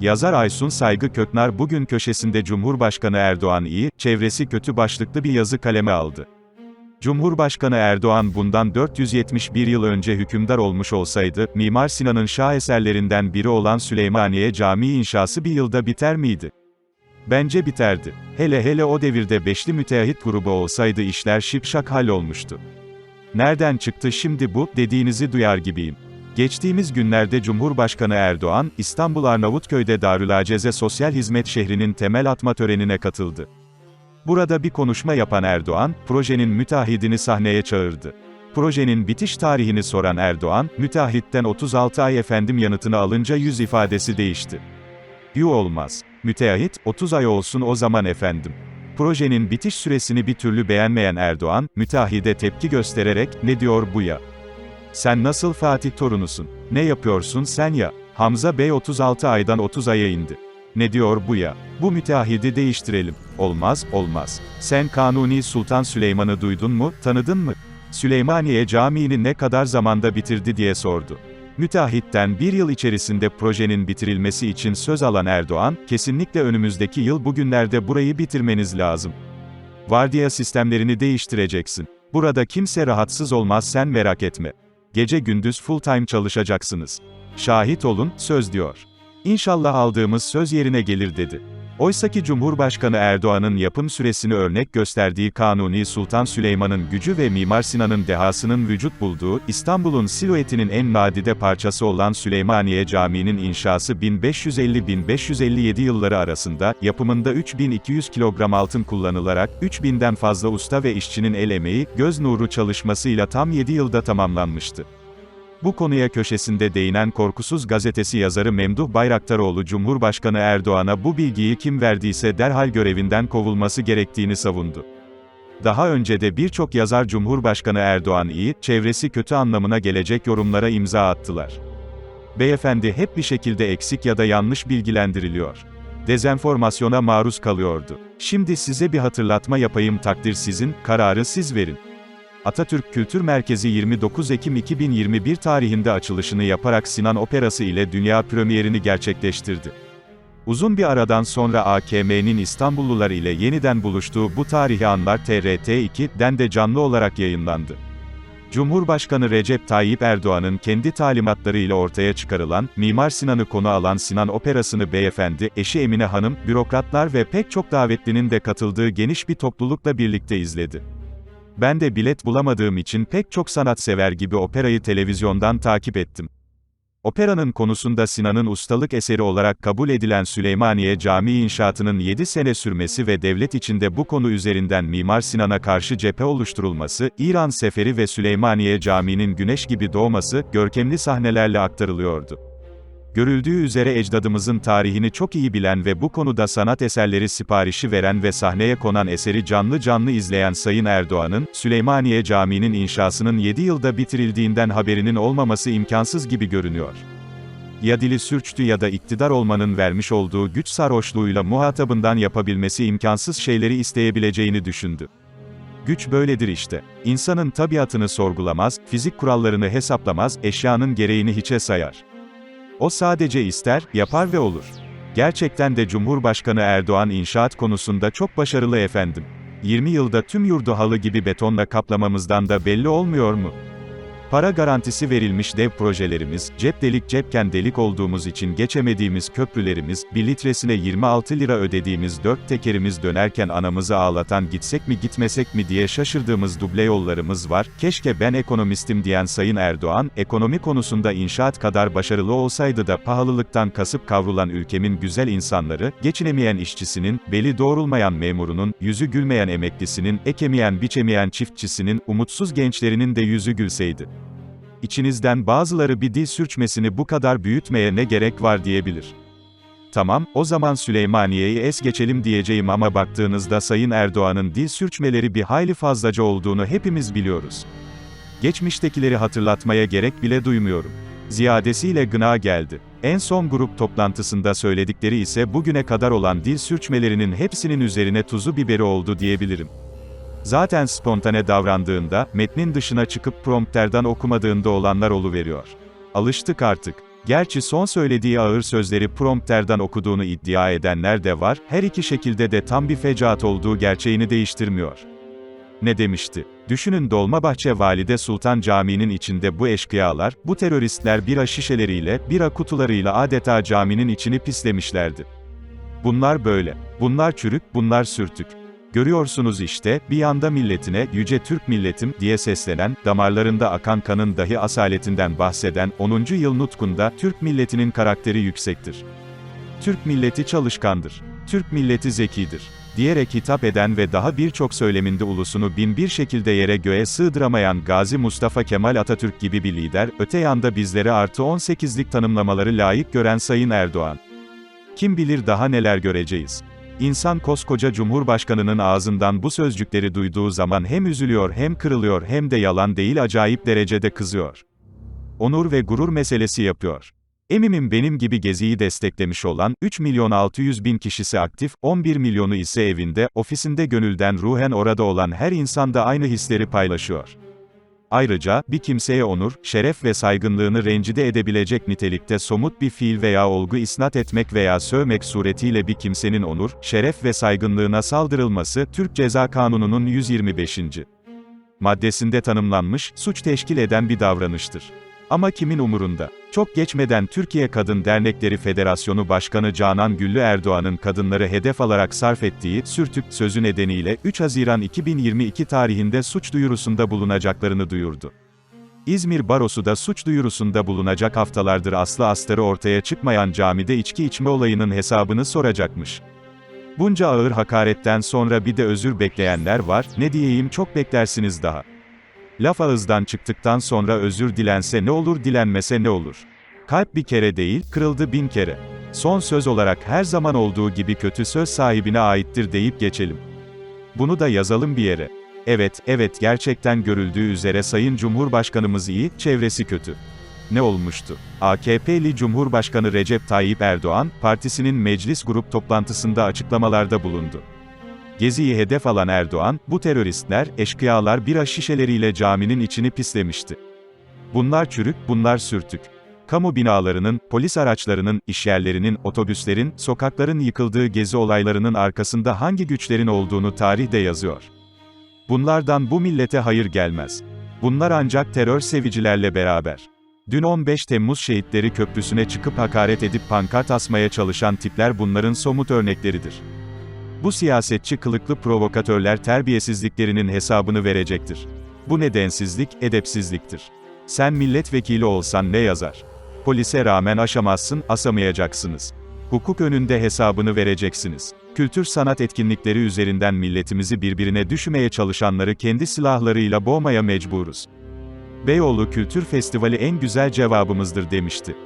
Yazar Aysun Saygı Köknar bugün köşesinde Cumhurbaşkanı Erdoğan iyi, çevresi kötü başlıklı bir yazı kaleme aldı. Cumhurbaşkanı Erdoğan bundan 471 yıl önce hükümdar olmuş olsaydı, Mimar Sinan'ın şaheserlerinden biri olan Süleymaniye Camii inşası bir yılda biter miydi? Bence biterdi. Hele hele o devirde beşli müteahhit grubu olsaydı işler şipşak hallolmuştu. Nereden çıktı şimdi bu, dediğinizi duyar gibiyim. Geçtiğimiz günlerde Cumhurbaşkanı Erdoğan, İstanbul Arnavutköy'de Darülaceze Sosyal Hizmet Şehri'nin temel atma törenine katıldı. Burada bir konuşma yapan Erdoğan, projenin müteahhidini sahneye çağırdı. Projenin bitiş tarihini soran Erdoğan, müteahhitten 36 ay efendim yanıtını alınca yüz ifadesi değişti. Yu olmaz. Müteahhit, 30 ay olsun o zaman efendim. Projenin bitiş süresini bir türlü beğenmeyen Erdoğan, müteahhide tepki göstererek, ne diyor bu ya? Sen nasıl Fatih torunusun? Ne yapıyorsun sen ya? Hamza Bey 36 aydan 30 aya indi. Ne diyor bu ya? Bu müteahhidi değiştirelim. Olmaz, olmaz. Sen Kanuni Sultan Süleyman'ı duydun mu, tanıdın mı? Süleymaniye Camii'ni ne kadar zamanda bitirdi diye sordu. Müteahhitten bir yıl içerisinde projenin bitirilmesi için söz alan Erdoğan, kesinlikle önümüzdeki yıl bugünlerde burayı bitirmeniz lazım. Vardiya sistemlerini değiştireceksin. Burada kimse rahatsız olmaz sen merak etme. Gece gündüz full time çalışacaksınız. Şahit olun, söz diyor. İnşallah aldığımız söz yerine gelir dedi. Oysaki Cumhurbaşkanı Erdoğan'ın yapım süresini örnek gösterdiği Kanuni Sultan Süleyman'ın gücü ve Mimar Sinan'ın dehasının vücut bulduğu, İstanbul'un silüetinin en nadide parçası olan Süleymaniye Camii'nin inşası 1550-1557 yılları arasında, yapımında 3200 kilogram altın kullanılarak, 3000'den fazla usta ve işçinin el emeği, göz nuru çalışmasıyla tam 7 yılda tamamlanmıştı. Bu konuya köşesinde değinen Korkusuz gazetesi yazarı Memduh Bayraktaroğlu Cumhurbaşkanı Erdoğan'a bu bilgiyi kim verdiyse derhal görevinden kovulması gerektiğini savundu. Daha önce de birçok yazar Cumhurbaşkanı Erdoğan iyi, çevresi kötü anlamına gelecek yorumlara imza attılar. Beyefendi hep bir şekilde eksik ya da yanlış bilgilendiriliyor. Dezenformasyona maruz kalıyordu. Şimdi size bir hatırlatma yapayım takdir sizin, kararı siz verin. Atatürk Kültür Merkezi 29 Ekim 2021 tarihinde açılışını yaparak Sinan Operası ile dünya premierini gerçekleştirdi. Uzun bir aradan sonra AKM'nin İstanbullular ile yeniden buluştuğu bu tarihi anlar TRT2'den de canlı olarak yayınlandı. Cumhurbaşkanı Recep Tayyip Erdoğan'ın kendi talimatlarıyla ortaya çıkarılan, Mimar Sinan'ı konu alan Sinan Operası'nı beyefendi, eşi Emine Hanım, bürokratlar ve pek çok davetlinin de katıldığı geniş bir toplulukla birlikte izledi. Ben de bilet bulamadığım için pek çok sanatsever gibi operayı televizyondan takip ettim. Operanın konusunda Sinan'ın ustalık eseri olarak kabul edilen Süleymaniye Camii inşaatının 7 sene sürmesi ve devlet içinde bu konu üzerinden Mimar Sinan'a karşı cephe oluşturulması, İran Seferi ve Süleymaniye Camii'nin güneş gibi doğması, görkemli sahnelerle aktarılıyordu. Görüldüğü üzere ecdadımızın tarihini çok iyi bilen ve bu konuda sanat eserleri siparişi veren ve sahneye konan eseri canlı canlı izleyen Sayın Erdoğan'ın, Süleymaniye Camii'nin inşasının 7 yılda bitirildiğinden haberinin olmaması imkansız gibi görünüyor. Ya dili sürçtü ya da iktidar olmanın vermiş olduğu güç sarhoşluğuyla muhatabından yapabilmesi imkansız şeyleri isteyebileceğini düşündü. Güç böyledir işte. İnsanın tabiatını sorgulamaz, fizik kurallarını hesaplamaz, eşyanın gereğini hiçe sayar. O sadece ister, yapar ve olur. Gerçekten de Cumhurbaşkanı Erdoğan inşaat konusunda çok başarılı efendim. 20 yılda tüm yurdu halı gibi betonla kaplamamızdan da belli olmuyor mu? Para garantisi verilmiş dev projelerimiz, cep delik cepken delik olduğumuz için geçemediğimiz köprülerimiz, bir litresine 26 lira ödediğimiz dört tekerimiz dönerken anamızı ağlatan gitsek mi gitmesek mi diye şaşırdığımız duble yollarımız var. Keşke ben ekonomistim diyen Sayın Erdoğan, ekonomi konusunda inşaat kadar başarılı olsaydı da pahalılıktan kasıp kavrulan ülkemin güzel insanları, geçinemeyen işçisinin, beli doğrulmayan memurunun, yüzü gülmeyen emeklisinin, ekemeyen biçemeyen çiftçisinin, umutsuz gençlerinin de yüzü gülseydi. İçinizden bazıları bir dil sürçmesini bu kadar büyütmeye ne gerek var diyebilir. Tamam, o zaman Süleymaniye'yi es geçelim diyeceğim ama baktığınızda Sayın Erdoğan'ın dil sürçmeleri bir hayli fazlaca olduğunu hepimiz biliyoruz. Geçmiştekileri hatırlatmaya gerek bile duymuyorum. Ziyadesiyle gına geldi. En son grup toplantısında söyledikleri ise bugüne kadar olan dil sürçmelerinin hepsinin üzerine tuzu biberi oldu diyebilirim. Zaten spontane davrandığında, metnin dışına çıkıp prompterden okumadığında olanlar oluveriyor. Alıştık artık. Gerçi son söylediği ağır sözleri prompterden okuduğunu iddia edenler de var, her iki şekilde de tam bir fecaat olduğu gerçeğini değiştirmiyor. Ne demişti? Düşünün Dolmabahçe Valide Sultan Camii'nin içinde bu eşkıyalar, bu teröristler bira şişeleriyle, bira kutularıyla adeta caminin içini pislemişlerdi. Bunlar böyle. Bunlar çürük, bunlar sürtük. Görüyorsunuz işte, bir yanda milletine, yüce Türk milletim, diye seslenen, damarlarında akan kanın dahi asaletinden bahseden, 10. yıl nutkunda, Türk milletinin karakteri yüksektir. Türk milleti çalışkandır. Türk milleti zekidir. Diyerek hitap eden ve daha birçok söyleminde ulusunu bin bir şekilde yere göğe sığdıramayan Gazi Mustafa Kemal Atatürk gibi bir lider, öte yanda bizleri artı 18'lik tanımlamaları layık gören Sayın Erdoğan. Kim bilir daha neler göreceğiz. İnsan koskoca Cumhurbaşkanının ağzından bu sözcükleri duyduğu zaman hem üzülüyor hem kırılıyor hem de yalan değil acayip derecede kızıyor. Onur ve gurur meselesi yapıyor. Eminim benim gibi Gezi'yi desteklemiş olan, 3 milyon 600 bin kişisi aktif, 11 milyonu ise evinde, ofisinde gönülden ruhen orada olan her insan da aynı hisleri paylaşıyor. Ayrıca, bir kimseye onur, şeref ve saygınlığını rencide edebilecek nitelikte somut bir fiil veya olgu isnat etmek veya sövmek suretiyle bir kimsenin onur, şeref ve saygınlığına saldırılması, Türk Ceza Kanunu'nun 125. maddesinde tanımlanmış, suç teşkil eden bir davranıştır. Ama kimin umurunda? Çok geçmeden Türkiye Kadın Dernekleri Federasyonu Başkanı Canan Güllü Erdoğan'ın kadınları hedef alarak sarf ettiği sürtük sözü nedeniyle 3 Haziran 2022 tarihinde suç duyurusunda bulunacaklarını duyurdu. İzmir Barosu da suç duyurusunda bulunacak haftalardır aslı astarı ortaya çıkmayan camide içki içme olayının hesabını soracakmış. Bunca ağır hakaretten sonra bir de özür bekleyenler var, ne diyeyim çok beklersiniz daha. Laf ağızdan çıktıktan sonra özür dilense ne olur dilenmese ne olur. Kalp bir kere değil, kırıldı bin kere. Son söz olarak her zaman olduğu gibi kötü söz sahibine aittir deyip geçelim. Bunu da yazalım bir yere. Evet, evet gerçekten görüldüğü üzere Sayın Cumhurbaşkanımız iyi, çevresi kötü. Ne olmuştu? AKP'li Cumhurbaşkanı Recep Tayyip Erdoğan, partisinin meclis grup toplantısında açıklamalarda bulundu. Gezi'yi hedef alan Erdoğan, bu teröristler, eşkıyalar bira şişeleriyle caminin içini pislemişti. Bunlar çürük, bunlar sürtük. Kamu binalarının, polis araçlarının, işyerlerinin, otobüslerin, sokakların yıkıldığı gezi olaylarının arkasında hangi güçlerin olduğunu tarih de yazıyor. Bunlardan bu millete hayır gelmez. Bunlar ancak terör sevicilerle beraber. Dün 15 Temmuz Şehitleri Köprüsü'ne çıkıp hakaret edip pankart asmaya çalışan tipler bunların somut örnekleridir. Bu siyasetçi kılıklı provokatörler terbiyesizliklerinin hesabını verecektir. Bu nedensizlik, edepsizliktir. Sen milletvekili olsan ne yazar? Polise rağmen aşamazsın, asamayacaksınız. Hukuk önünde hesabını vereceksiniz. Kültür sanat etkinlikleri üzerinden milletimizi birbirine düşmeye çalışanları kendi silahlarıyla boğmaya mecburuz. Beyoğlu Kültür Festivali en güzel cevabımızdır demişti.